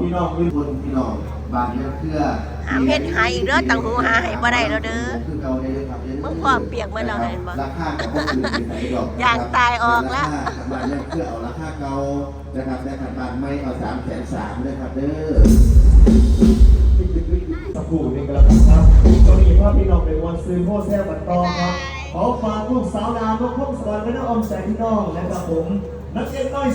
พี่น้องพี่คนพี่น้องบานเยอะเพื่อหาเพชรหาอีกเด้อตังหูหาให้บ่ได้แล้วเด้อคือเก่าได้เลยครับมึงพอเปียกมาแล้วเห็นบ่ราคาของพวกคุณเป็นไหนดอกอยากตายออกละบานเยอะเพื่อเอาราคาเก่านะครับแต่ขันบานไม่เอาสามแสนสามเลยครับเด้อสักครู่หนึงก็แล้วกันครับตอนนี้พ่อพี่น้องเป็นวันซื้อโพแซ่บัตรตองครับขอฝากลูกสาวนามลูกพ่อสวรรค์ไว้ในอ้อมแสงพี่น้องนะครับผม นักเอกน้อย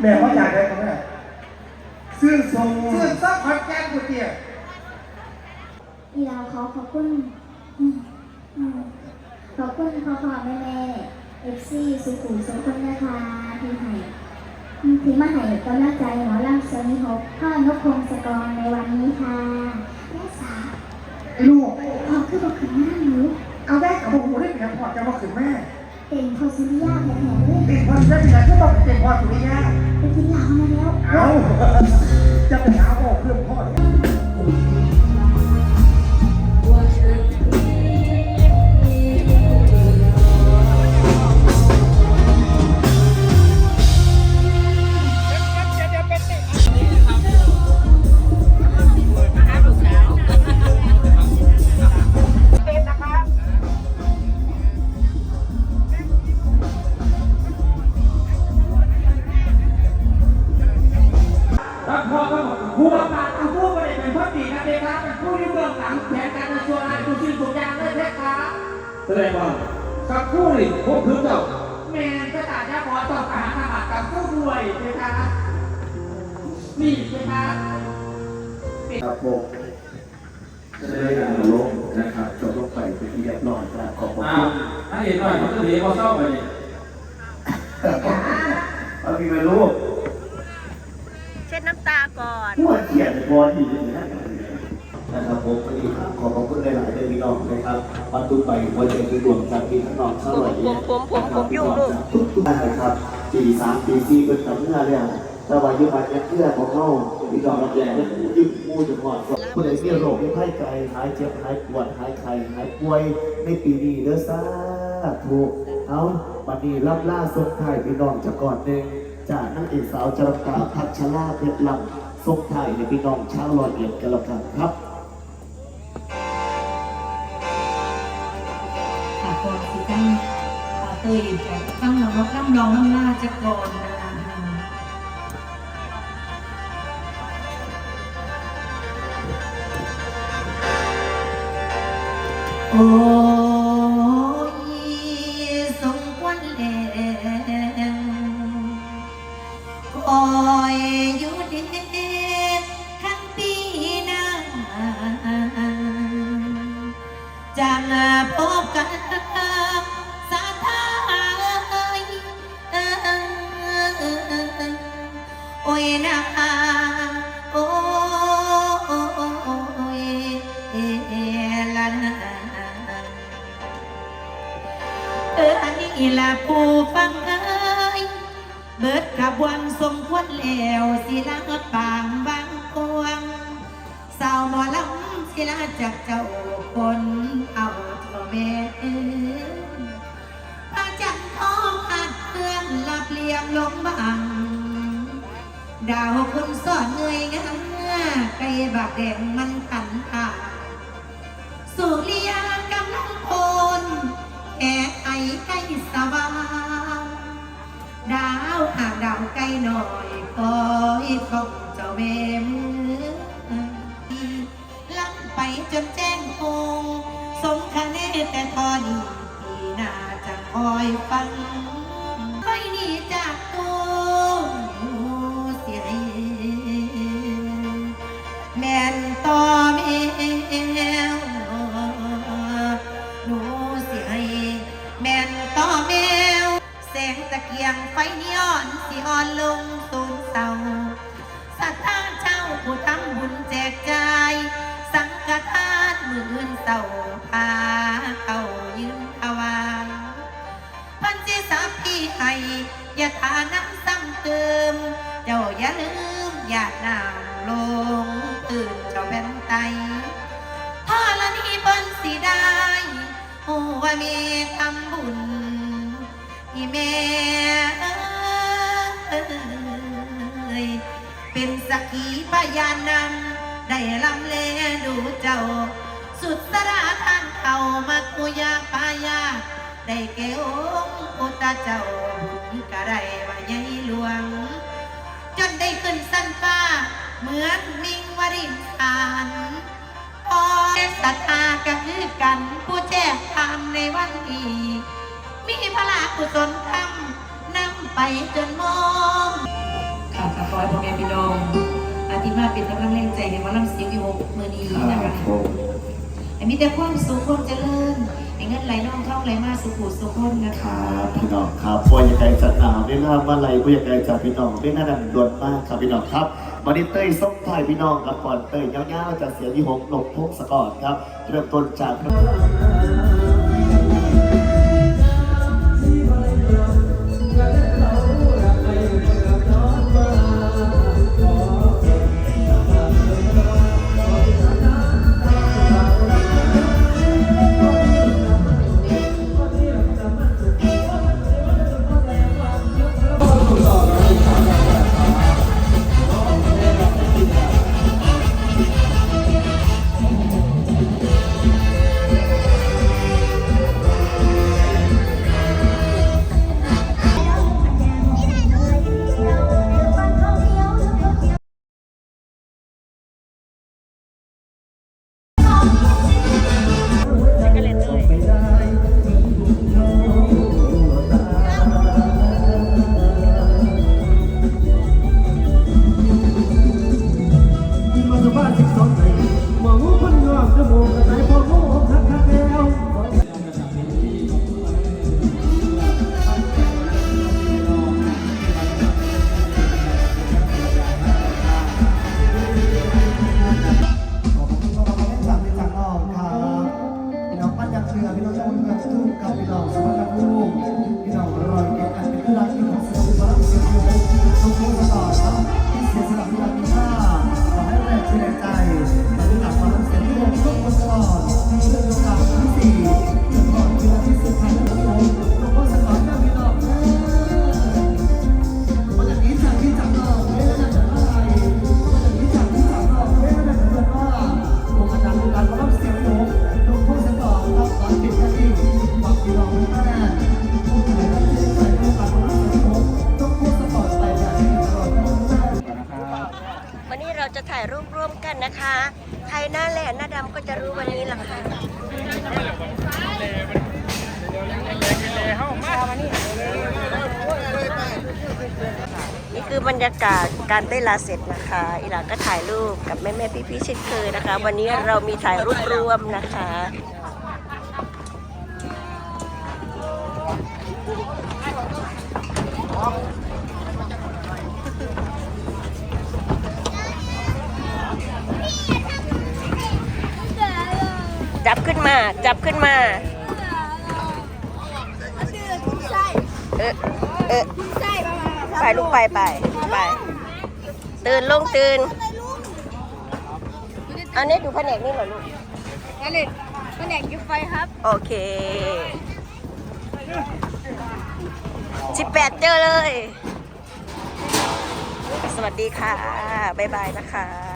แม่เขาอยากได้ของแม่ซื้อทรงซื้อซักขอนแก่นกูเตี้ยอีหลาขอขอบคุณอืมอืมขอบคุณพ่อพ่อแม่แม่เอฟซีสุขุมสุขคนนะคะที่ให้อืมที่มาให้กำลังใจหมอลำเซนิฮกพ่อนกพงศกรในวันนี้ค่ะแม่สาวไอ้ลูกพ่อคือบอกขึ้นหน้าหนูเอาได้กับผมได้เปรียบพอจะมาขึ้นแม่ เป็นพอซิลิยาแท้ๆเลยติดพอได้ที่ไหนก็ต้องเป็นพอสุริยาไปกินเหล้ามาแล้ว เอาจะไปหาพ่อเพื่อนพ่อครับ นี่เพคะครับผมจะได้การลงนะครับจบลงไปเป็นที่เรียบร้อยครับขอบคุณอ้าวถ้าเห็นหน่อยมันก็เดี๋ยวเขาเศร้าไปนี่เอาพี่มาลูกเช็ดน้ำตาก่อนหัวเขียนบอลอีกนะครับผมวันนี้ขอบคุณหลายๆเดือนพี่น้องนะครับปัจจุบันหัวใจคือดวงจากพี่ข้างนอกเท่าไหร่ผมผมผมผมยุ่งลูกทุกทุกท่านนะครับปีสามปีสี่เป็นสำเนื้อเรื่ องแต่ว่ายุคปัจจุบันของเขาพี่น้องรับแรงยึดมูจุดหอดผู้ใดมีโรคมีไข้ไข้หายเจ็บหายปวดหายไข้หายป่วยในปีนี้เด้อสาธุเอาบัดนี้รับล่าส่งท้ายพี่น้องจากก่อนหนึ่งจากนักเอกสาวจรกาพัชราเพชรลำส่งท้ายในพี่น้องชาวรอยเอ็ดกันแล้วกันครับค่ะก่อนสิตั้งอ่าเตยแต่ตั้งน้องน้ำรองน้ำหน้าจะก่อนนะ ค อีละผู้ฟังเอ้ยเบิดขบวนสมควรแล้วสิละปางบางกวงสาวหมอลำศิลาจากเจ้าคนเอาเท่าแม่พระจันทร์ทองอัดเตือนลับเลียมลงบังดาวคุณสอนเหนื่อยงาไก่บากแดงมันขันตา สว่างดาวหางดาวไกลหน่อยคอยของเจ้าเม่มือลังไปจนแจ้งคงสมคะเนนแต่ทอนี้ที่น่าจะคอยฟัง ยงไฟนีอนสีอ่อนลงตูนเศร้าสถาเจ้าผู้ทำบุญแจกจ่าย สังฆทานมื่นเศร้าพาเขายืนถวายพันจิสัพพี่ให้อย่าทาน้ำซ้ำเติม เจ้าอย่าลืมอย่าน้ำลงตื่นเจ้าแบนไตพ่อละนี่เปิ้นสิได้โอ้ว่ามีทำ ม่เอ้ยเป็นสักขีพยานนำได้ลำเลดูเจ้า สุดสราทานเขามาคุยาปายา ได้แก่องค์พุทธเจ้าก็ได้ว่าใหญ่หลวง จนได้ขึ้นสันฟ้า เหมือนมิงวรินทานพอศรัทธาก็คือกันผู้แจกทานในวันนี้ มีพระกุศลธรรมนำไปจนมองค่ะค่ะขอให้พ่อแม่พี่น้องอาทิมาเป็นกำลังแรงใจในวันลำเสียงวิวมือนี้นะคะให้มีแต่ความสุขความเจริญให้เงินไหลน่องท่องไหลมาสุขุสุขคนนะคคะรับพี่น้องครับผู้ใหญ่ใจจัดหนาวเวลาเมื่อไรผู้ใหญ่ใจจัดพี่น้องเวลาดันด่วนมากครับพี่น้องครับวันนี้เต้ยส้มไทยพี่น้องกับก่อนเต้ยยาวๆจากเสียงที่หกหลบพงสกอตครับเริ่มต้นจาก อบรรยากาศการเต้นลาเสร็จนะคะ อีหลาก็ถ่ายรูปกับแม่แม่พี่พี่ๆเช่นเคยนะคะ วันนี้เรามีถ่ายรูปรวมนะคะจับขึ้นมา จับขึ้นมา เออ เออ ไปลูกไปไปไป ตื่นลงตื่นอันนี้ดูแผนกนี่เหรอลูกนั่นเลยแผนกยุบไฟครับ โอเคสิบแปดเจอเลย สวัสดีดีค่ะ บ๊ายบายนะคะ